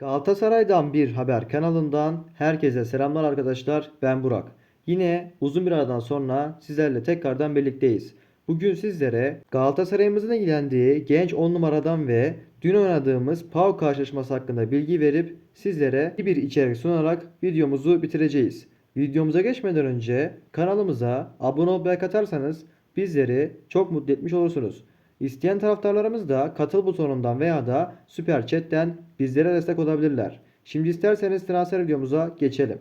Galatasaray'dan bir haber kanalından herkese selamlar arkadaşlar. Ben Burak. Yine uzun bir aradan sonra sizlerle tekrardan birlikteyiz. Bugün sizlere Galatasaray'ımızın ilgilendiği genç 10 numaradan ve dün oynadığımız PAO karşılaşması hakkında bilgi verip sizlere bir içerik sunarak videomuzu bitireceğiz. Videomuza geçmeden önce kanalımıza abone olup like atarsanız bizleri çok mutlu etmiş olursunuz. İsteyen taraftarlarımız da katıl butonundan veya da süper chatten bizlere destek olabilirler. Şimdi isterseniz transfer videomuza geçelim.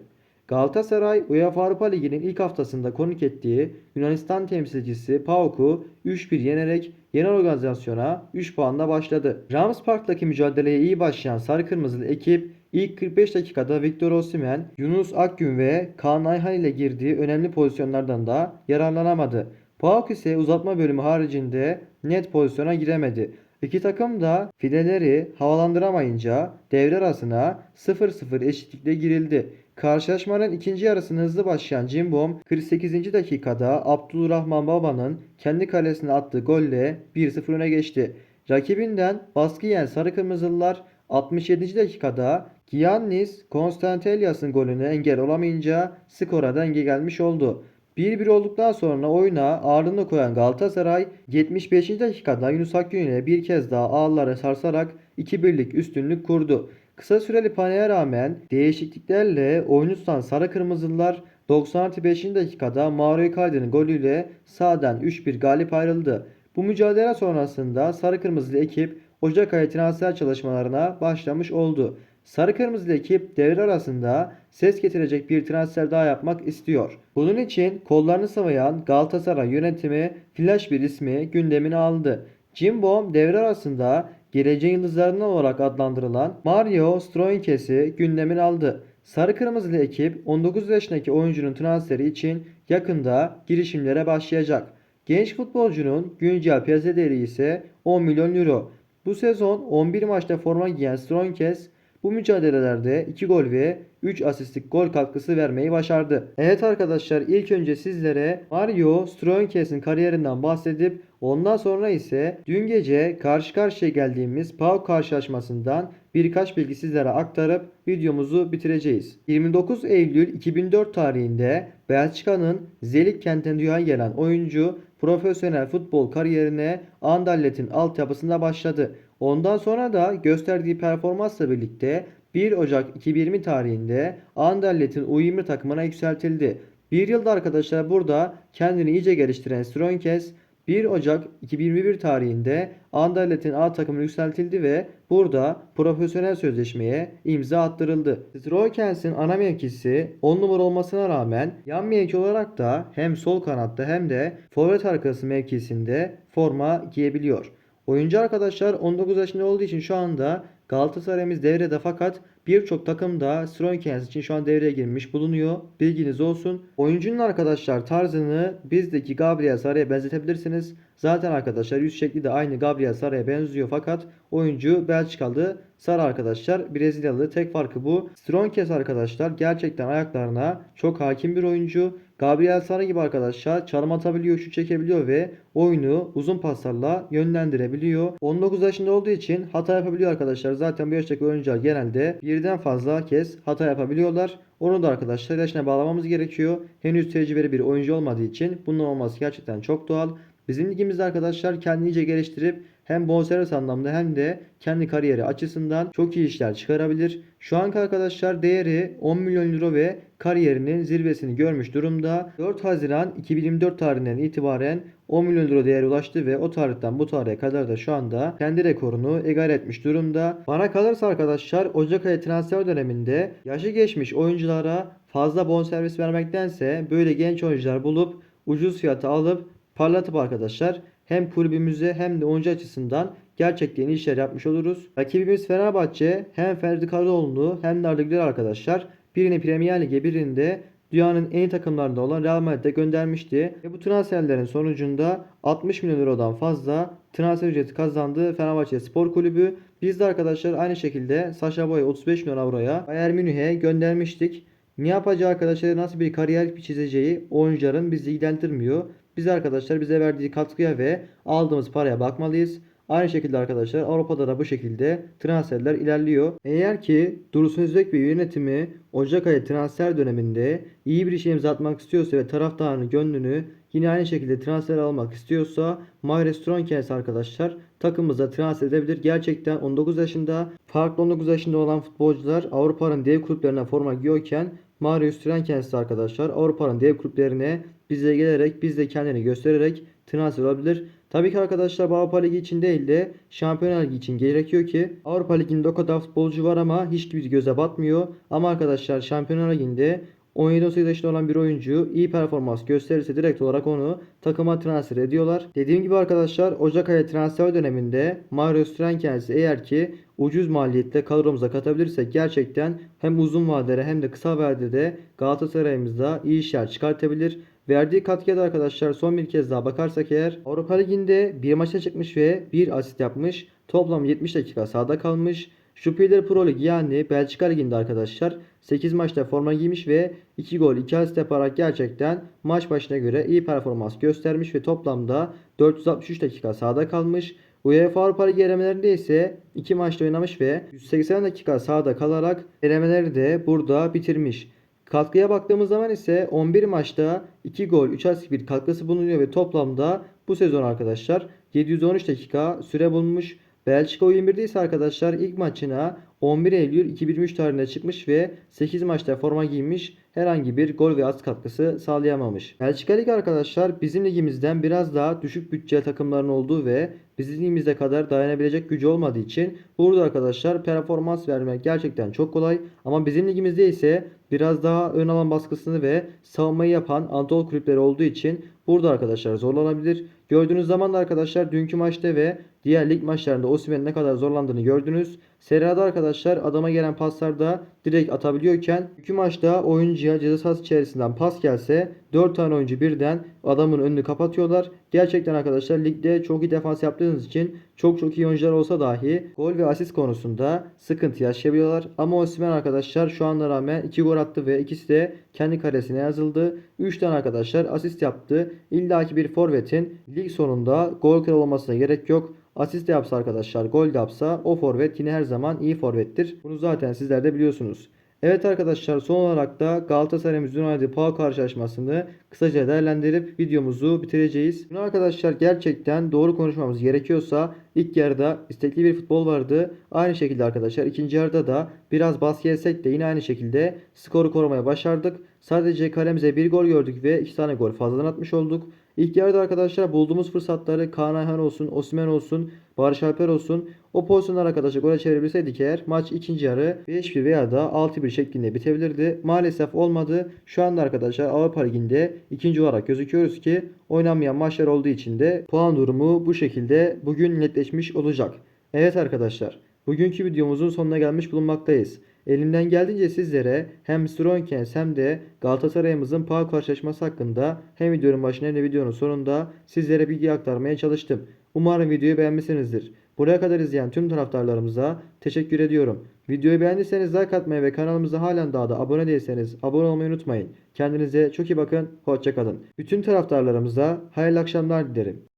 Galatasaray UEFA Avrupa Ligi'nin ilk haftasında konuk ettiği Yunanistan temsilcisi PAOK'u 3-1 yenerek yeni organizasyona 3 puanla başladı. Rams Park'taki mücadeleye iyi başlayan Sarı Kırmızılı ekip ilk 45 dakikada Victor Osimhen, Yunus Akgün ve Kaan Ayhan ile girdiği önemli pozisyonlardan da yararlanamadı. PAOK ise uzatma bölümü haricinde net pozisyona giremedi. İki takım da fileleri havalandıramayınca devre arasına 0-0 eşitlikle girildi. Karşılaşmanın ikinci yarısını hızlı başlayan Cimbom 48. dakikada Abdülrahman Baba'nın kendi kalesine attığı golle 1-0 öne geçti. Rakibinden baskı yiyen Sarı Kırmızılılar 67. dakikada Giannis Konstantelias'ın golüne engel olamayınca skora denge gelmiş oldu. 1-1 olduktan sonra oyuna ağırlığını koyan Galatasaray 75. dakikada Yunus Akgün ile bir kez daha ağları sarsarak 2-1'lik üstünlük kurdu. Kısa süreli panaya rağmen değişikliklerle oyunu tutan Sarı Kırmızılılar 95. dakikada Mauro Icardi'nin golüyle sahadan 3-1 galip ayrıldı. Bu mücadele sonrasında Sarı Kırmızılı ekip Ocak ayı transfer çalışmalarına başlamış oldu. Sarı Kırmızılı ekip devre arasında ses getirecek bir transfer daha yapmak istiyor. Bunun için kollarını sıvayan Galatasaray yönetimi flash bir ismi gündemine aldı. Jimbo devre arasında geleceğin yıldızlarından olarak adlandırılan Mario Stroinkes'i gündemine aldı. Sarı Kırmızılı ekip 19 yaşındaki oyuncunun transferi için yakında girişimlere başlayacak. Genç futbolcunun güncel piyasa değeri ise 10 milyon euro. Bu sezon 11 maçta forma giyen Stroinkes bu mücadelelerde 2 gol ve 3 asistlik gol katkısı vermeyi başardı. Evet arkadaşlar ilk önce sizlere Mario Stroinkes'in kariyerinden bahsedip ondan sonra ise dün gece karşı karşıya geldiğimiz PAOK karşılaşmasından birkaç bilgi sizlere aktarıp videomuzu bitireceğiz. 29 Eylül 2004 tarihinde Belçika'nın Zelik kentinde dünyaya gelen oyuncu profesyonel futbol kariyerine Anderlet'in altyapısında başladı. Ondan sonra da gösterdiği performansla birlikte 1 Ocak 2020 tarihinde Anderlet'in U20 takımına yükseltildi. Bir yılda arkadaşlar burada kendini iyice geliştiren Stroinkes 1 Ocak 2021 tarihinde Anderlet'in A takımına yükseltildi ve burada profesyonel sözleşmeye imza attırıldı. Stroikens'in ana mevkisi 10 numara olmasına rağmen yan mevki olarak da hem sol kanatta hem de forvet arkası mevkisinde forma giyebiliyor. Oyuncu arkadaşlar 19 yaşında olduğu için şu anda Galatasaray'ımız devrede fakat birçok takım da Stroikens için şu an devreye girmiş bulunuyor. Bilginiz olsun. Oyuncunun arkadaşlar tarzını bizdeki Gabriel Sara'ya benzetebilirsiniz. Zaten arkadaşlar yüz şekli de aynı Gabriel Sara'ya benziyor fakat oyuncu Belçikalı Sara arkadaşlar Brezilyalı tek farkı bu. Stroikens arkadaşlar gerçekten ayaklarına çok hakim bir oyuncu. Gabriel Sara gibi arkadaşlar çalım atabiliyor, şut çekebiliyor ve oyunu uzun paslarla yönlendirebiliyor. 19 yaşında olduğu için hata yapabiliyor arkadaşlar. Zaten bu yaştaki oyuncular genelde birden fazla kez hata yapabiliyorlar. Onu da arkadaşlar yaşına bağlamamız gerekiyor. Henüz tecrübeli bir oyuncu olmadığı için bunun olması gerçekten çok doğal. Bizim ligimizde arkadaşlar kendini iyice geliştirip hem bonservis anlamda hem de kendi kariyeri açısından çok iyi işler çıkarabilir. Şu anki arkadaşlar değeri 10 milyon euro ve kariyerinin zirvesini görmüş durumda. 4 Haziran 2024 tarihinden itibaren 10 milyon euro değere ulaştı ve o tarihten bu tarihe kadar da şu anda kendi rekorunu egal etmiş durumda. Bana kalırsa arkadaşlar Ocak ayı transfer döneminde yaşı geçmiş oyunculara fazla bonservis vermektense böyle genç oyuncular bulup ucuz fiyata alıp parlatıp arkadaşlar hem kulübümüze hem de oyuncu açısından gerçekten iyi işler yapmış oluruz. Rakibimiz Fenerbahçe hem Ferdi Kadıoğlu'nu hem de Arda Güler arkadaşlar birini Premier Lig'e birini de dünyanın en iyi takımlarında olan Real Madrid'e göndermişti. Ve bu transferlerin sonucunda 60 milyon eurodan fazla transfer ücreti kazandı Fenerbahçe Spor Kulübü. Biz de arkadaşlar aynı şekilde Saşa Boy'u 35 milyon avroya Bayern Münih'e göndermiştik. Ne yapacağı arkadaşlar nasıl bir kariyer çizeceği oyuncuların bizi ilgilendirmiyor. Biz arkadaşlar bize verdiği katkıya ve aldığımız paraya bakmalıyız. Aynı şekilde arkadaşlar Avrupa'da da bu şekilde transferler ilerliyor. Eğer ki Dursun Özbek ve yönetimi Ocak ayı transfer döneminde iyi bir işe imza atmak istiyorsa ve taraftarın gönlünü yine aynı şekilde transfer almak istiyorsa Mario Stronkens arkadaşlar takımımıza transfer edebilir. Gerçekten 19 yaşında farklı 19 yaşında olan futbolcular Avrupa'nın dev kulüplerine forma giyiyorken Mario Stronkens arkadaşlar Avrupa'nın dev kulüplerine bize gelerek biz de kendini göstererek transfer olabilir. Tabii ki arkadaşlar Avrupa Ligi için değil de Şampiyonlar Ligi için gerekiyor ki Avrupa Ligi'nde o kadar futbolcu var ama hiçbir göze batmıyor. Ama arkadaşlar Şampiyonlar Ligi'nde 17-18 yaşında olan bir oyuncu iyi performans gösterirse direkt olarak onu takıma transfer ediyorlar. Dediğim gibi arkadaşlar Ocak ayı transfer döneminde Mario Strankens'i eğer ki ucuz maliyetle kadromuza katabilirsek gerçekten hem uzun vadede hem de kısa vadede Galatasaray'ımızda iyi işler çıkartabilir. Verdiği katkıya da arkadaşlar son bir kez daha bakarsak eğer Avrupa Ligi'nde bir maça çıkmış ve bir asist yapmış. Toplam 70 dakika sahada kalmış. Jupiler Pro Lig yani Belçika Ligi'nde arkadaşlar 8 maçta forma giymiş ve 2 gol 2 asist yaparak gerçekten maç başına göre iyi performans göstermiş ve toplamda 463 dakika sahada kalmış. UEFA Avrupa Ligi elemelerinde ise 2 maçta oynamış ve 180 dakika sahada kalarak elemeleri de burada bitirmiş. Katkıya baktığımız zaman ise 11 maçta 2 gol 3 asist bir katkısı bulunuyor ve toplamda bu sezon arkadaşlar 713 dakika süre bulmuş. Belçika U21'de ise arkadaşlar ilk maçına 11 Eylül 2023 tarihinde çıkmış ve 8 maçta forma giymiş herhangi bir gol ve asist katkısı sağlayamamış. Belçika Ligi arkadaşlar bizim ligimizden biraz daha düşük bütçe takımların olduğu ve bizim ligimizde kadar dayanabilecek gücü olmadığı için burada arkadaşlar performans vermek gerçekten çok kolay ama bizim ligimizde ise biraz daha ön alan baskısını ve savunmayı yapan Anadolu kulüpleri olduğu için burada arkadaşlar zorlanabilir. Gördüğünüz zaman da arkadaşlar dünkü maçta ve diğer lig maçlarında Osimhen'in ne kadar zorlandığını gördünüz. Serie A'da arkadaşlar adama gelen paslarda direkt atabiliyorken dünkü maçta oyuncuya ceza sahası içerisinden pas gelse 4 tane oyuncu birden adamın önünü kapatıyorlar. Gerçekten arkadaşlar ligde çok iyi defans yaptığınız için çok çok iyi oyuncular olsa dahi gol ve asist konusunda sıkıntı yaşayabiliyorlar. Ama Osimhen arkadaşlar şu anda rağmen 2 gol attı ve ikisi de kendi karesine yazıldı. 3 tane arkadaşlar asist yaptı. İlla ki bir forvetin lig sonunda gol kralı olmasına gerek yok. Asist de yapsa arkadaşlar gol de yapsa o forvet yine her zaman iyi forvettir. Bunu zaten sizler de biliyorsunuz. Evet arkadaşlar son olarak da Galatasaray'ımız United Pau karşılaşmasını kısaca değerlendirip videomuzu bitireceğiz. Bunu arkadaşlar gerçekten doğru konuşmamız gerekiyorsa ilk yarıda istekli bir futbol vardı. Aynı şekilde arkadaşlar ikinci yarıda da biraz baskı yesek de yine aynı şekilde skoru korumaya başardık. Sadece kalemize bir gol gördük ve iki tane gol fazladan atmış olduk. İlk yarıda arkadaşlar bulduğumuz fırsatları Kaan Ayhan olsun, Osimhen olsun, Barış Alper olsun o pozisyonlar arkadaşlar gole çevirebilseydik eğer maç ikinci yarı 5-1 veya da 6-1 şeklinde bitebilirdi. Maalesef olmadı. Şu anda arkadaşlar Avrupa Ligi'nde ikinci olarak gözüküyoruz ki oynanmayan maçlar olduğu için de puan durumu bu şekilde bugün netleşmiş olacak. Evet arkadaşlar bugünkü videomuzun sonuna gelmiş bulunmaktayız. Elimden geldiğince sizlere hem Stronkens hem de Galatasaray'ımızın PAO karşılaşması hakkında hem videonun başında hem de videonun sonunda sizlere bilgi aktarmaya çalıştım. Umarım videoyu beğenmişsinizdir. Buraya kadar izleyen tüm taraftarlarımıza teşekkür ediyorum. Videoyu beğendiyseniz like atmayı ve kanalımıza halen daha da abone değilseniz abone olmayı unutmayın. Kendinize çok iyi bakın. Hoşçakalın. Bütün taraftarlarımıza hayırlı akşamlar dilerim.